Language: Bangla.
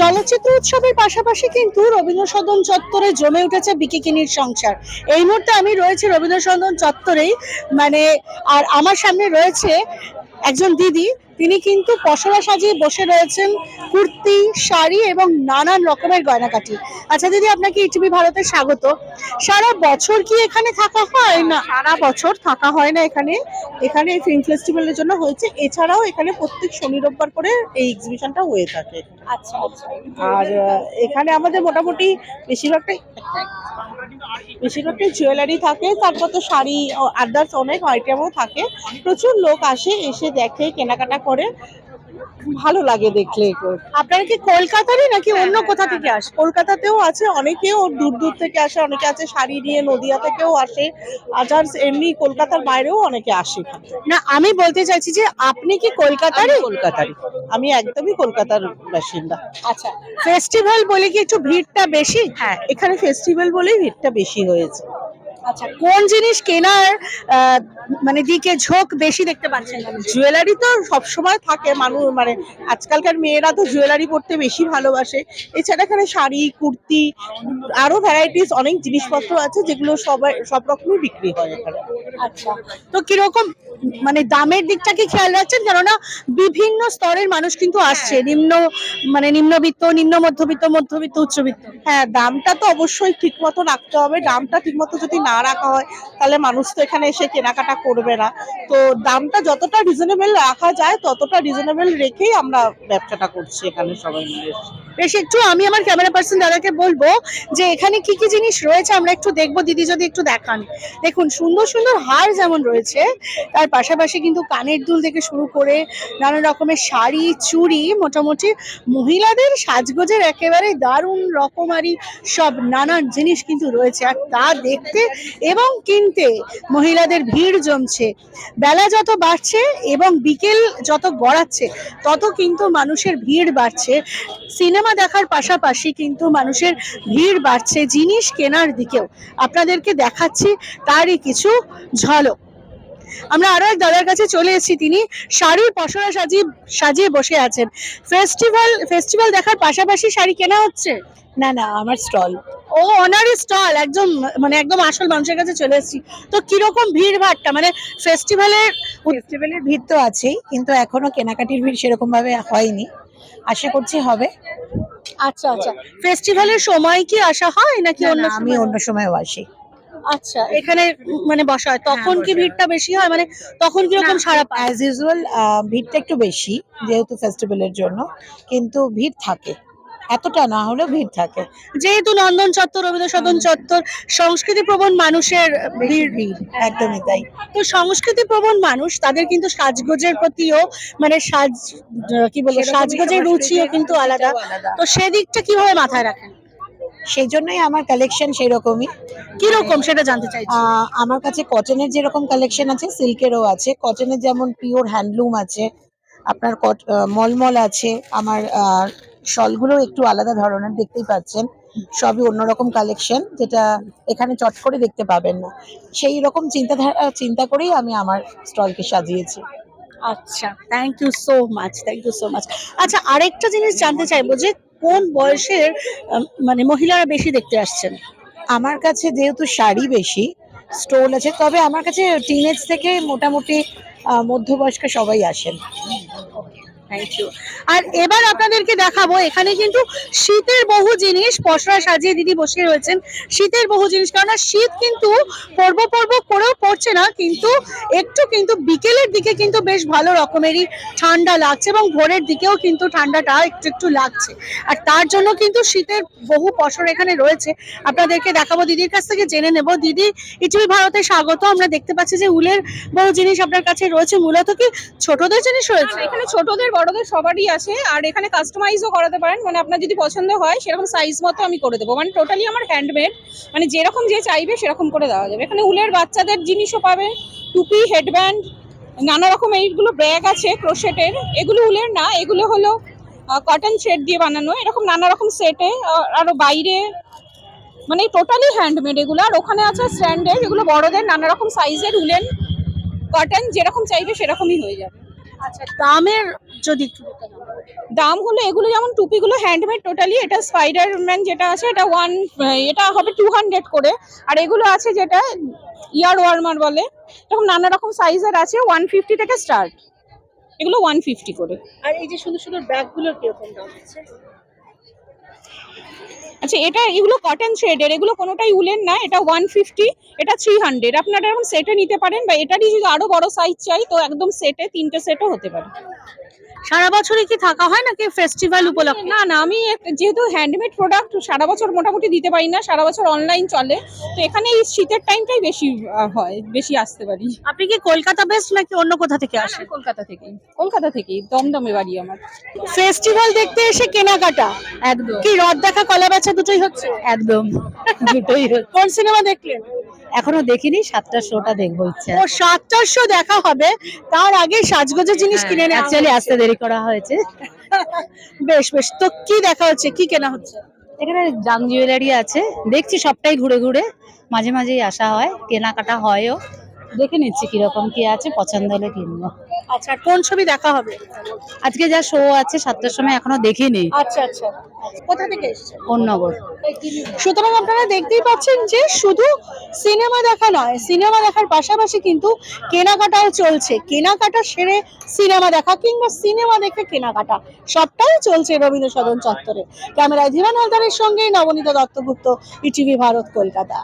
চলচ্চিত্র উৎসবের পাশাপাশি কিন্তু রবীন্দ্র সদন চত্বরে জমে উঠেছে বিকিকিনির সংসার। এই মুহূর্তে আমি রয়েছে রবীন্দ্র সদন চত্বরেই। মানে আর আমার সামনে রয়েছে একজন দিদি তিনি কিন্তু পসরা সাজিয়ে বসে রয়েছেন কুর্তি শাড়ি এবং নানান রকমের গয়নাকাটি আচ্ছা দিদি আপনাকে ইটিভি ভারতে স্বাগত। সারা বছর কি এখানে থাকা হয় না? সারা বছর থাকা হয় না এখানে। এখানে এই ফিল্ম ফেস্টিভ্যালের জন্য হয়েছে। এছাড়াও এখানে প্রত্যেক শনি রোববার করে এই এক্সিবিশনটা হয়ে থাকে। আচ্ছা। আচ্ছা আর এখানে আমাদের মোটামুটি বেশিরভাগটাই বেশিরভাগটাই জুয়েলারি থাকে। তারপর তো শাড়ি আদার্স অনেক আইটেমও থাকে। প্রচুর লোক আসে এসে দেখে কেনাকাটা করে ভালো লাগে দেখলে। আপনারা কি কলকাতারই নাকি অন্য কোথা থেকে আসে কলকাতাতেও আছে অনেকেও দূর দূর থেকে আসে অনেকে আছে শাড়ি নিয়ে নদিয়া থেকেও আসে আদার্স এমনি কলকাতার বাইরেও অনেকে আসে না আমি বলতে চাইছি যে আপনি কি কলকাতারই? কলকাতারই। আমি একদমই কলকাতার বাসিন্দা। আচ্ছা ফেস্টিভ্যাল বলে কি একটু ভিড়টা বেশি? হ্যাঁ এখানে ফেস্টিভ্যাল বলেই ভিড়টা বেশি হয়েছে। আচ্ছা কোন জিনিস কেনার মানে দিকে ঝোঁক বেশি দেখতে পাচ্ছেন জুয়েলারি তো সবসময় থাকে মানুষ মানে আজকালকার মেয়েরা তো জুয়েলারি পরতে বেশি ভালোবাসে। এছাড়া এখানে শাড়ি কুর্তি আরও ভ্যারাইটিস অনেক জিনিসপত্র আছে যেগুলো সবাই সব রকমই বিক্রি হয় এখানে। আচ্ছা। তো কীরকম মানে দামের দিকটা কি খেয়াল রাখছেন? কেননা বিভিন্ন স্তরের মানুষ কিন্তু আসছে। নিম্ন মানে নিম্নবিত্ত নিম্ন মধ্যবিত্ত মধ্যবিত্ত উচ্চবিত্ত। হ্যাঁ দামটা তো অবশ্যই ঠিক মতো রাখতে হবে। দামটা ঠিক মতো যদি না রাখা হয় তাহলে মানুষ তো এখানে এসে কেনাকাটা করবে না। তো দামটা যতটা রিজনেবল রাখা যায় ততটা রিজনেবল রেখেই আমরা ব্যবসাটা করছি এখানে সবাই মিলে। বেশ একটু আমি আমার ক্যামেরা পার্সন দাদাকে বলব যে এখানে কি কি জিনিস রয়েছে আমরা একটু দেখব। দিদি যদি একটু দেখান। দেখুন সুন্দর সুন্দর হার যেমন রয়েছে তার পাশাপাশি কিন্তু কানের দুল থেকে শুরু করে নানা রকমের শাড়ি, চুড়ি, মোটামুটি মহিলাদের সাজগোজের একেবারে দারুণ রকমারি সব নানান জিনিস কিন্তু রয়েছে। আর তা দেখতে এবং কিনতে মহিলাদের ভিড় জমছে। বেলা যত বাড়ছে এবং বিকেল যত গড়াচ্ছে, তত কিন্তু মানুষের ভিড় বাড়ছে। সিনেমা দেখার পাশাপাশি কিন্তু মানুষের ভিড় বাড়ছে জিনিস কেনার দিকেও। আপনাদেরকে দেখাচ্ছি তারই কিছু ঝলক। আমরা আরও এক দাদার কাছে চলে এসেছি। তিনি শাড়ির পসরা সাজিয়ে সাজিয়ে বসে আছেন। ফেস্টিভ্যাল ফেস্টিভ্যাল দেখার পাশাপাশি শাড়ি কেনা হচ্ছে? না না আমার স্টল। ও অনারি স্টল একদম মানে একদম আসল মানুষের কাছে চলে এসেছি। তো কীরকম ভিড় ভাড়টা? মানে ফেস্টিভ্যালের ফেস্টিভ্যালের ভিড় তো আছেই কিন্তু এখনও কেনাকাটির ভিড় সেরকম ভাবে হয়নি। আশা করছি হবে। আচ্ছা আচ্ছা। ফেস্টিভ্যালের সময় কি আসা হয় নাকি অন্য আমি? অন্য সময়ও আসি। আচ্ছা এখানে মানে বসা হয়। তখন কি ভিড়টা বেশি হয়? মানে তখন কীরকম সারা অ্যাজ ইউজুয়াল ভিড়টা একটু বেশি যেহেতু ফেস্টিভ্যালের জন্য। কিন্তু ভিড় থাকে। এতটা না হলেও ভিড় থাকে। যেহেতু নন্দন চত্বর রবীন্দ্র সদন চত্বর সংস্কৃতি প্রবণ মানুষের ভিড়। ভিড় একদমই তাই। তো সংস্কৃতি প্রবণ মানুষ তাদের কিন্তু সাজগোজের প্রতিও মানে সাজ কি বলব সাজগোজের রুচিও কিন্তু আলাদা। আলাদা। তো সেদিকটা কীভাবে মাথায় রাখেন? সেই জন্যই আমার কালেকশন সেই রকমই কি রকম সেটা জানতে চাই আমার কাছে কটনের যেরকম কালেকশন আছে সিল্কেরও আছে। কটনের যেমন পিওর হ্যান্ডলুম আছে আপনার কট- মলমল আছে আমার শলগুলো একটু আলাদা ধরনের দেখতেই পাচ্ছেন। সবই অন্যরকম কালেকশন যেটা এখানে চট করে দেখতে পাবেন না। সেই রকম চিন্তাধারা চিন্তা করেই আমি আমার স্টলকে সাজিয়েছি। আচ্ছা thank you so much thank you so much আচ্ছা আরেকটা জিনিস জানতে চাইব যে কোন বয়সের মানে মহিলারা বেশি দেখতে আসছেন? আমার কাছে যেহেতু শাড়ি বেশি স্টোল আছে, তবে আমার কাছে টিনেজ থেকে মোটামুটি মধ্যবয়স্ক সবাই আসেন। আর এবার আপনাদেরকে দেখাবো, এখানে কিন্তু শীতের বহু জিনিস পসরা সাজিয়ে দিদি বসে রয়েছেন। শীতের বহু জিনিস, কেননা শীত কিন্তু পর্ব পর্ব করেও পড়ছে না, কিন্তু একটু কিন্তু বিকেলের দিকে কিন্তু বেশ ভালো রকমেরই ঠান্ডা লাগছে এবং ভোরের দিকেও কিন্তু ঠান্ডাটা একটু একটু লাগছে। আর তার জন্য কিন্তু শীতের বহু পসর এখানে রয়েছে। আপনাদেরকে দেখাবো, দিদির কাছ থেকে জেনে নেব। দিদি ইটিভি ভারতে স্বাগত। আমরা দেখতে পাচ্ছি যে উলের বহু জিনিস আপনার কাছে রয়েছে। মূলত কি ছোটদের জিনিস রয়েছে? এখানে ছোটদের বড়দের সবারই আছে, আর এখানে কাস্টমাইজও করাতে পারেন। মানে আপনার যদি পছন্দ হয়, সেরকম সাইজ মতো আমি করে দেবো। মানে টোটালি আমার হ্যান্ডমেড মানে যেরকম যে চাইবে, সেরকম করে দেওয়া যাবে। এখানে উলের বাচ্চাদের জিনিসও পাবে। টুপি হেডব্যান্ড নানা রকম এইগুলো ব্যাগ আছে ক্রোশেটের এগুলো উলের না, এগুলো হলো কটন শেড দিয়ে বানানো। এরকম নানা রকম সেটে আরও বাইরে। মানে টোটালি হ্যান্ডমেড এগুলো। আর ওখানে আছে স্ট্যান্ডের এগুলো বড়দের নানা রকম সাইজের উলেন কটন যেরকম চাইবে, সেরকমই হয়ে যাবে। দামের যদি একটু দাম হলো এগুলো যেমন টুপিগুলো হ্যান্ডমেড টোটালি এটা স্পাইডারম্যান যেটা আছে এটা ওয়ান এটা হবে টু হান্ড্রেড করে। আর এগুলো আছে যেটা ইয়ার ওয়ার্মার বলে। এরকম নানা রকম সাইজের আছে ওয়ান ফিফটি থেকে স্টার্ট এগুলো ওয়ান ফিফটি করে। আর এই যে সুন্দর সুন্দর ব্যাগগুলোর কীরকম দাম আছে? আচ্ছা এটা এগুলো কটন থ্রেডের এগুলো কোনোটাই উলেন না, এটা ওয়ান ফিফটি এটা থ্রি হান্ড্রেড আপনারা এরকম সেটে নিতে পারেন বা এটারই যদি আরও বড় সাইজ চাই, তো একদম সেটে তিনটে সেটও হতে পারে। সারা বছরই কি থাকা হয় নাকি ফেস্টিভ্যাল উপলক্ষে? না না আমি যেহেতু হ্যান্ডমেড প্রোডাক্ট সারা বছর মোটামুটি দিতে পারি না সারা বছর অনলাইন চলে। তো এখানে এই শীতের টাইমটাই বেশি হয় বেশি আসতে পারি। আপনি কি কলকাতা বেস্ট নাকি অন্য কোথা থেকে আসেন? কলকাতা থেকেই। কলকাতা থেকেই দমদমে বাড়ি আমার। ফেস্টিভ্যাল দেখতে এসে কেনাকাটা? একদম। কি রদ দেখা কলা বেচা দুটোই হচ্ছে? একদম দুটোই হচ্ছে। কোন সিনেমা দেখলেন? এখনও দেখিনি সাতটা শোটা দেখব ইচ্ছা ও সাতটার শো দেখা হবে তার আগে সাজগোজের জিনিস কিনে নেওয়া অ্যাকচুয়ালি আসতে দেরি করা হয়েছে। বেশ বেশ তো কি দেখা হচ্ছে কি কেনা হচ্ছে? এখানে জাম জুয়েলারি আছে দেখছি সবটাই ঘুরে ঘুরে মাঝে মাঝেই আসা হয় কেনাকাটা হয়ও। দেখে নিচ্ছি কীরকম কি আছে পছন্দ হলে কিনবো। আচ্ছা কোন ছবি দেখা হবে? আজকে যা শো আছে সাতটার সময় এখনও দেখিনি। আচ্ছা আচ্ছা। কোথা থেকে এসেছেন সুতরাং আপনারা দেখতেই পাচ্ছেন যে শুধু সিনেমা দেখা নয় সিনেমা দেখার পাশাপাশি কিন্তু কেনাকাটাও চলছে। কেনাকাটা সেরে সিনেমা দেখা কিংবা সিনেমা দেখে কেনাকাটা সবটাই চলছে রবীন্দ্র সদন চত্বরে। ক্যামেরায় ধীমান হালদারের সঙ্গে নবনীতা দত্তগুপ্ত ইটিভি ভারত কলকাতা।